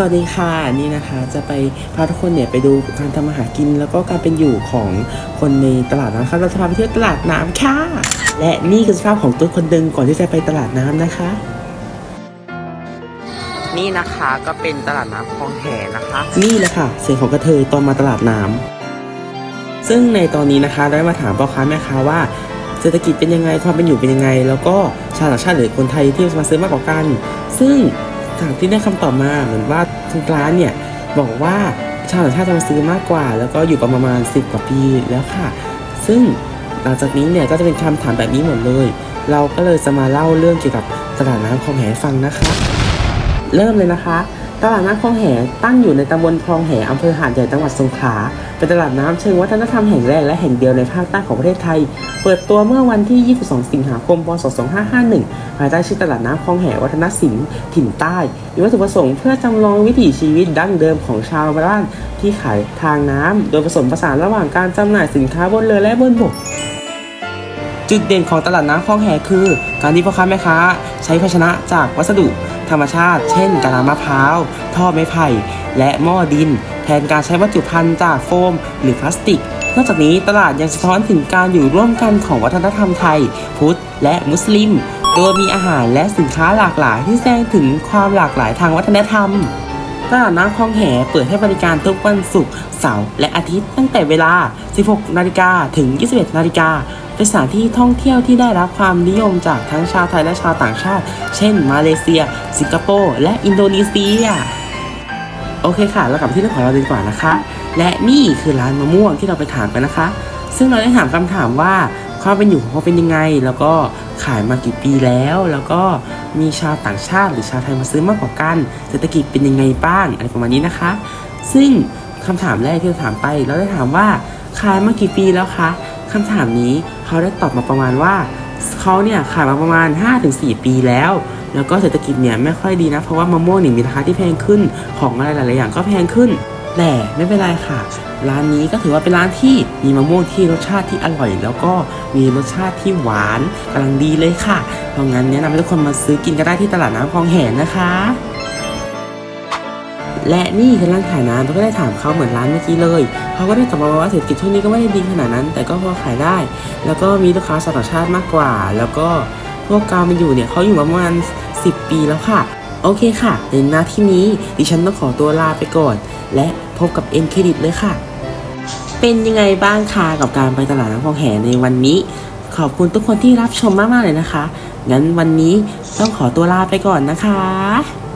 สวัสดีค่ะนี่นะคะจะไปพาทุกคนเนี่ยไปดูการทำอาหารกิน แล้วก็การเป็นอยู่ของคนในตลาดน้ำค่ะเราจะพาไปเที่ยวตลาดน้ำค่ะ และนี่คือสภาพของตัวคนเดินก่อนที่จะไปตลาดน้ำนะคะ นี่นะคะก็เป็นตลาดน้ำคลองแหนะคะ นี่แหละค่ะเสียงของกระเทยตอนมาตลาดน้ำซึ่งในตอนนี้นะคะได้มาถามพ่อค้าแม่ค้าว่าเศรษฐกิจเป็นยังไงความเป็นอยู่เป็นยังไง แล้วก็ชาวต่างชาติหรือคนไทยที่มาซื้อมากกว่ากัน ซึ่ง จากที่ได้คำตอบมาเหมือนว่าทางร้านเนี่ยบอกว่าชาวต่างชาติจะมาซื้อมากกว่า แล้วก็อยู่ประมาณ 10 กว่าปีแล้วค่ะ ซึ่งหลังจากนี้เนี่ยก็จะเป็นคำถามแบบนี้หมดเลย เราก็เลยจะมาเล่าเรื่องเกี่ยวกับตลาดน้ำคลองแหให้ฟังนะคะ เริ่มเลยนะคะ ตลาดน้ำคลองแหตั้งอยู่ในตำบลคลองแหอำเภอหาดใหญ่จังหวัดสงขลา เป็นตลาดน้ำเชิงวัฒนธรรมแห่งแรกและแห่งเดียวในภาคใต้ของประเทศไทย เปิดตัวเมื่อวันที่ 22 สิงหาคม พศ 2551 ภายใต้ชื่อตลาดน้ำคลองแหวัฒนศิลป์ถิ่นใต้มีวัตถุประสงค์เพื่อจำลองวิถีชีวิตดั้งเดิมของชาวบ้านที่ขายทางน้ำโดยผสมผสานระหว่างการจำหน่ายสินค้าบนเรือและบนบก จุดเด่นของตลาดน้ำคลองแหคือ การที่พ่อค้าแม่ค้า ใช้ภาชนะจากวัสดุ ธรรมชาติ เช่นกะลามะพร้าว ท่อไม้ไผ่ และหม้อดิน แทนการใช้วัตถุพันธุ์จากโฟม หรือพลาสติก นอกจากนี้ตลาดยังสะท้อนถึงการอยู่ร่วมกันของวัฒนธรรมไทย พุทธ และมุสลิม โดยมีอาหารและสินค้าหลากหลายที่แสดงถึงความหลากหลายทางวัฒนธรรมตลาดน้ำคลองแหเปิดให้บริการทุกวันศุกร์ เสาร์ และอาทิตย์ตั้งแต่เวลา 16 นาฬิกาถึง 21 นาฬิกา เป็นสถานที่ท่องเที่ยวที่ได้รับความนิยมจากทั้งชาวไทยและชาวต่างชาติ เช่น มาเลเซีย สิงคโปร์และอินโดนีเซีย โอเคค่ะ เรากลับที่เรื่องของเราดีกว่านะคะ และนี่คือร้านมะม่วงที่เราไปถามกันนะคะ ซึ่งเราได้ถามคำถามว่าความเป็นอยู่ของเขาเป็นยังไง แล้วก็ขายมากี่ปีแล้ว แล้วก็มีชาวต่างชาติหรือชาวไทยมาซื้อมากกว่ากัน เศรษฐกิจเป็นยังไงบ้างอะไรประมาณนี้นะคะ ซึ่งคำถามแรกที่เราถามไป เราได้ถามว่าขายมากี่ปีแล้วคะคำถามนี้ เขาได้ตอบมาประมาณว่าเขาเนี่ยขายมาประมาณ 5-4 ปีแล้ว แล้วก็เศรษฐกิจเนี่ยไม่ค่อยดีนะ เพราะว่ามะม่วงนี่มีราคาที่แพงขึ้น ของอะไรหลาย ๆ อย่างก็แพงขึ้น แต่ไม่เป็นไรค่ะ ร้านนี้ก็ถือว่าเป็นร้านที่มีมะม่วงที่รสชาติที่อร่อย แล้วก็มีรสชาติที่หวานกำลังดีเลยค่ะ เพราะงั้นแนะนำให้ทุกคนมาซื้อกินก็ได้ที่ตลาดน้ำคลองแหนนะคะ และนี่คือร้านขายน้ำเราก็ได้ถามเขาเหมือนร้านเมื่อกี้เลยเขาก็ได้ตอบมาว่าเศรษฐกิจช่วงนี้ก็ไม่ได้ดีขนาดนั้น แต่ก็พอขายได้ แล้วก็มีลูกค้าชาวต่างชาติมากกว่า แล้วก็พวกกาวมันอยู่เนี่ยเขาอยู่มาประมาณ 10 ปีแล้วค่ะ โอเคค่ะ ในหน้าที่นี้ดิฉันต้องขอตัวลาไปก่อน และพบกับเอ็นเครดิตเลยค่ะ เป็นยังไงบ้างคะกับการไปตลาดน้ำคลองแหในวันนี้ ขอบคุณทุกคนที่รับชมมากๆเลยนะคะ งั้นวันนี้ต้องขอตัวลาไปก่อนนะคะ